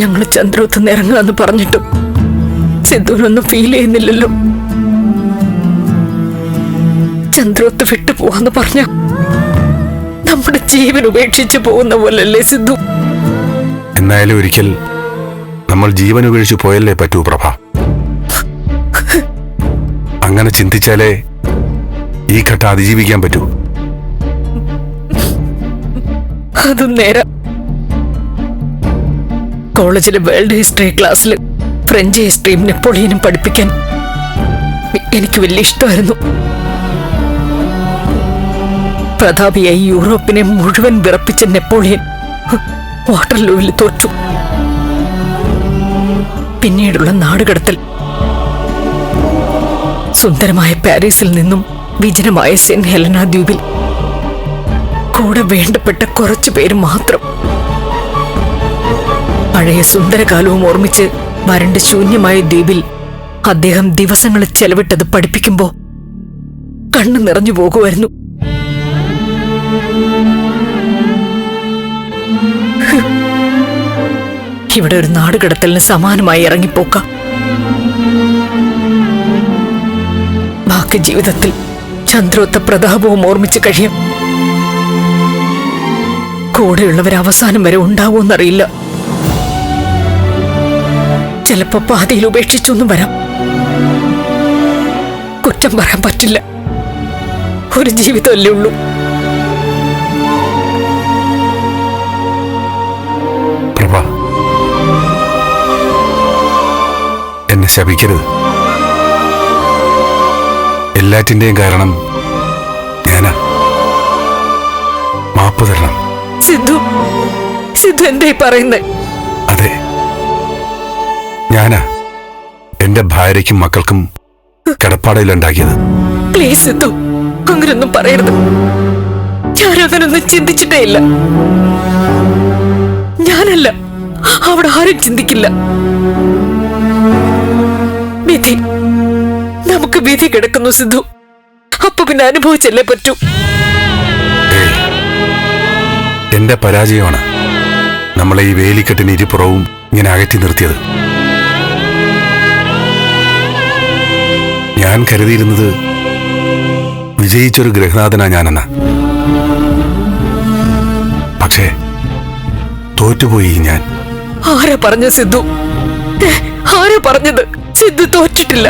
ഞങ്ങൾ ചന്ദ്രോത്ത് ഇറങ്ങാന്ന് പറഞ്ഞിട്ടും സിദ്ധുവിനൊന്നും ഫീൽ ചെയ്യുന്നില്ലല്ലോ. ചന്ദ്രോത്ത് വിട്ടു പോവാന്ന് പറഞ്ഞ നമ്മുടെ ജീവൻ ഉപേക്ഷിച്ചു പോകുന്ന പോലല്ലേ സിദ്ധു എന്നായാലും ഒരിക്കൽ നമ്മൾ ജീവൻ ഉപേക്ഷിച്ച് പോയല്ലേ പറ്റൂ പ്രഭ. അങ്ങനെ ചിന്തിച്ചാലേ ഈ ഘട്ടം അതിജീവിക്കാൻ പറ്റൂ. അതും നേരം കോളേജിലെ വേൾഡ് ഹിസ്റ്ററി ക്ലാസ്സിൽ ഫ്രഞ്ച് ഹിസ്റ്ററിയും നെപ്പോളിയനും പഠിപ്പിക്കാൻ എനിക്ക് വലിയ ഇഷ്ടമായിരുന്നു. പ്രതാപിയായി യൂറോപ്പിനെ മുഴുവൻ വിറപ്പിച്ച നെപ്പോളിയൻ വാട്ടർലൂവിൽ തോറ്റു. പിന്നീടുള്ള നാടുകടത്തിൽ. സുന്ദരമായ പാരീസിൽ നിന്നും വിജനമായ സെന്റ് ഹെലന ദ്വീപിൽ കൂടെ വേണ്ടപ്പെട്ട കുറച്ചു പേര് മാത്രം പഴയ സുന്ദരകാലവും ഓർമ്മിച്ച് വരണ്ട് ശൂന്യമായ ദ്വീപിൽ അദ്ദേഹം ദിവസങ്ങൾ ചെലവിട്ടത് പഠിപ്പിക്കുമ്പോ കണ്ണു നിറഞ്ഞു പോകുമായിരുന്നു. ഇവിടെ ഒരു നാടുകടത്തലിന് സമാനമായി ഇറങ്ങിപ്പോക്ക. ബാക്കി ജീവിതത്തിൽ ചന്ദ്രോത്ത പ്രതാപവും ഓർമ്മിച്ച് കഴിയും. കൂടെയുള്ളവർ അവസാനം വരെ ഉണ്ടാവുമെന്നറിയില്ല ചിലപ്പോ പാതിയിൽ ഉപേക്ഷിച്ചൊന്നും വരാം. കുറ്റം പറയാൻ പറ്റില്ല. ഒരു ജീവിതമല്ലേ ഉള്ളൂ. പ്രഭ എന്നെ ശപിക്കരുത്. എല്ലാറ്റിന്റെയും കാരണം ഞാനാ. മാപ്പ് തരണം. സിദ്ധു സിദ്ധു എന്തേ പറയുന്നത് അതെ ഞാനാ എന്റെ ഭാര്യയ്ക്കും മക്കൾക്കും കിടപ്പാടയിലുണ്ടാക്കിയത്. പ്ലീസ് സിദ്ധു അങ്ങനൊന്നും പറയരുത്. ഞാൻ അങ്ങനൊന്നും ചിന്തിച്ചിട്ടേ ഇല്ല. ഞാനല്ല. അവിടെ ആരും ചിന്തിക്കില്ല. വിധി. നമുക്ക് വിധി കിടക്കുന്നു സിദ്ധു അപ്പൊ പിന്നെ അനുഭവിച്ചല്ലേ പറ്റൂ? എന്റെ പരാജയമാണ് നമ്മളെ ഈ വേലിക്കെട്ടിന് ഇരുപുറവും ഇങ്ങനെ അകറ്റി നിർത്തിയത്. ഞാൻ കരുതിയിരുന്നത് വിജയിച്ചൊരു ഗ്രഹനാഥനാ ഞാനെന്ന. പക്ഷേ തോറ്റുപോയി ഞാൻ. ആരാ പറഞ്ഞ സിദ്ധു? ആരാ പറഞ്ഞത്? സിദ്ധു തോറ്റിട്ടില്ല.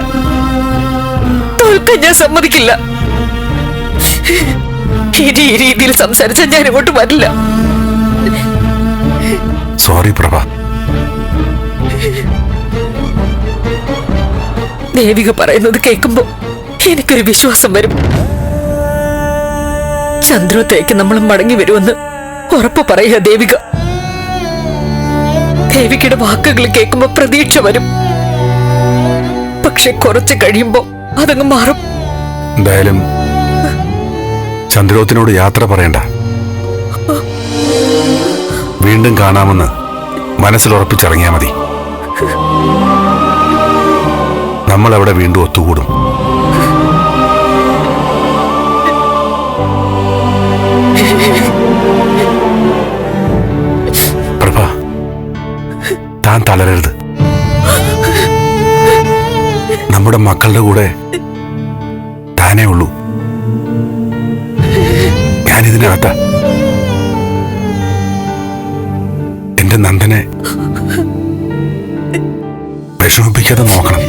തോൽക്കാൻ ഞാൻ സമ്മതിക്കില്ല. ഇനി ഈ രീതിയിൽ സംസാരിച്ചാൽ ഞാൻ ഇങ്ങോട്ട് വരില്ല. സോറി പ്രഭ. ദേവിക പറയുന്നത് കേൾക്കുമ്പോ എനിക്കൊരു വിശ്വാസം വരും. ചന്ദ്രത്തേക്ക് നമ്മൾ മടങ്ങി വരുമെന്ന് ഉറപ്പ് പറയുക ദേവിക. ദേവികയുടെ വാക്കുകൾ കേൾക്കുമ്പോ പ്രതീക്ഷ വരും. പക്ഷെ കുറച്ച് കഴിയുമ്പോ അതങ്ങ് മാറും. എന്തായാലും ചന്ദ്രോത്തിനോട് യാത്ര പറയണ്ട. വീണ്ടും കാണാമെന്ന് മനസ്സിൽ ഉറപ്പിച്ചിറങ്ങിയാ മതി. നമ്മൾ അവിടെ വീണ്ടും ഒത്തുകൂടും. പ്രഭ താൻ തളരരുത്. നമ്മുടെ മക്കളുടെ കൂടെ താനേ ഉള്ളൂ. ഞാനിതിനകത്ത. എന്റെ നന്ദനെ വിഷമിപ്പിക്കാതെ നോക്കണം.